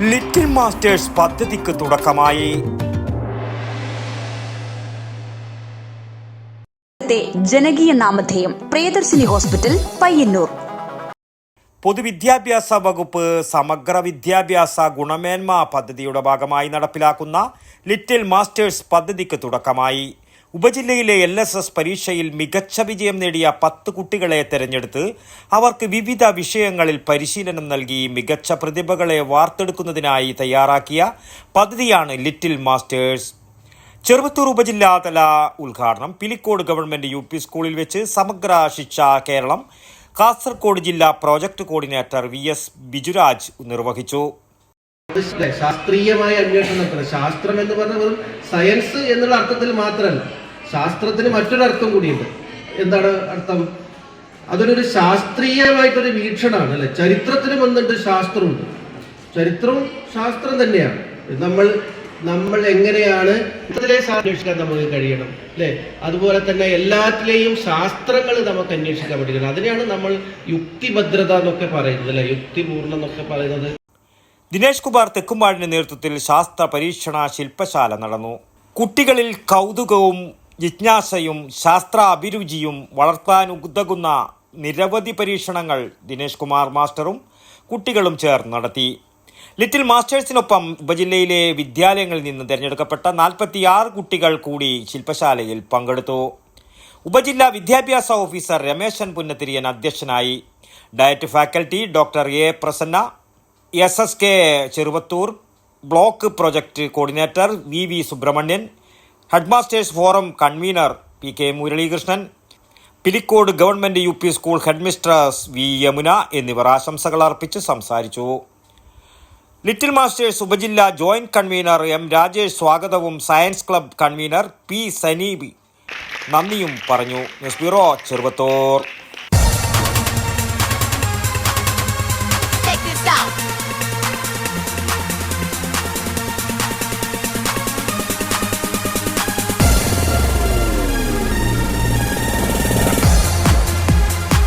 Little masters പദ്ധതിക്ക് തുടക്കമായി. ജനകീയ നാമധേയം പ്രിയദർശിനി ഹോസ്പിറ്റൽ പയ്യന്നൂർ. പൊതുവിദ്യാഭ്യാസ വകുപ്പ് സമഗ്ര വിദ്യാഭ്യാസ ഗുണമേന്മ പദ്ധതിയുടെ ഭാഗമായി നടപ്പിലാക്കുന്ന ലിറ്റിൽ മാസ്റ്റേഴ്സ് പദ്ധതിക്ക് തുടക്കമായി. ഉപജില്ലയിലെ എൽ എസ് എസ് പരീക്ഷയിൽ മികച്ച വിജയം നേടിയ പത്ത് കുട്ടികളെ തെരഞ്ഞെടുത്ത് അവർക്ക് വിവിധ വിഷയങ്ങളിൽ പരിശീലനം നൽകി മികച്ച പ്രതിഭകളെ വാർത്തെടുക്കുന്നതിനായി തയ്യാറാക്കിയ പദ്ധതിയാണ് ലിറ്റിൽ മാസ്റ്റേഴ്സ് ചെറുപ്പത്തൂർ ഉപജില്ലാതല ഉദ്ഘാടനം പിലിക്കോട് ഗവൺമെന്റ് യു പി സ്കൂളിൽ വെച്ച് സമഗ്ര ശിക്ഷ കേരളം കാസർകോട് ജില്ലാ project coordinator V S Bijuraj നിർവഹിച്ചു? ശാസ്ത്രീയമായ അന്വേഷണം ശാസ്ത്രം എന്ന് പറഞ്ഞ സയൻസ് എന്നുള്ള അർത്ഥത്തിൽ മാത്രമല്ല ശാസ്ത്രത്തിന് മറ്റൊരർത്ഥം കൂടിയുണ്ട്. എന്താണ് അർത്ഥം? അതിനൊരു ശാസ്ത്രീയമായിട്ടൊരു വീക്ഷണമാണ് അല്ലെ? ചരിത്രത്തിനും വന്നിട്ട് ശാസ്ത്രമുണ്ട് ചരിത്രവും ശാസ്ത്രം തന്നെയാണ്. നമ്മൾ നമ്മൾ എങ്ങനെയാണ് അന്വേഷിക്കാൻ നമുക്ക് കഴിയണം അല്ലേ? അതുപോലെ തന്നെ എല്ലാത്തിലെയും ശാസ്ത്രങ്ങൾ നമുക്ക് അന്വേഷിക്കാൻ പഠിക്കണം. അതിനെയാണ് നമ്മൾ യുക്തിഭദ്രത എന്നൊക്കെ പറയുന്നത് അല്ലെ? യുക്തിപൂർണം എന്നൊക്കെ പറയുന്നത്. ദിനേശ് കുമാർ തെക്കുമാടിന്റെ നേതൃത്വത്തിൽ ശാസ്ത്ര പരീക്ഷണ ശില്പശാല നടന്നു. കുട്ടികളിൽ കൗതുകവും ജിജ്ഞാസയും ശാസ്ത്ര അഭിരുചിയും വളർത്താൻ ഉതകുന്ന നിരവധി പരീക്ഷണങ്ങൾ ദിനേശ് കുമാർ മാസ്റ്ററും കുട്ടികളും ചേർന്ന് നടത്തി. ലിറ്റിൽ മാസ്റ്റേഴ്സിനൊപ്പം ഉപജില്ലയിലെ വിദ്യാലയങ്ങളിൽ നിന്ന് തിരഞ്ഞെടുക്കപ്പെട്ട നാൽപ്പത്തിയാറ് കുട്ടികൾ കൂടി ശില്പശാലയിൽ പങ്കെടുത്തു. ഉപജില്ലാ വിദ്യാഭ്യാസ ഓഫീസർ രമേശൻ പുന്നത്തിരിയൻ അധ്യക്ഷനായി. DIET faculty doctor A Prasanna S S K Cheruvathur block project coordinator V V Subrahmanyan headmasters forum convener P K Muralikrishnan Pilicode government U P school headmistress V Yamuna എന്നിവർ ആശംസകൾ അർപ്പിച്ച് സംസാരിച്ചു. ലിറ്റിൽ മാസ്റ്റേഴ്സ് ഉപജില്ല joint convener M Rajesh സ്വാഗതവും science club convener P Saneebi നന്ദിയും പറഞ്ഞു. News bureau Cheruvathur.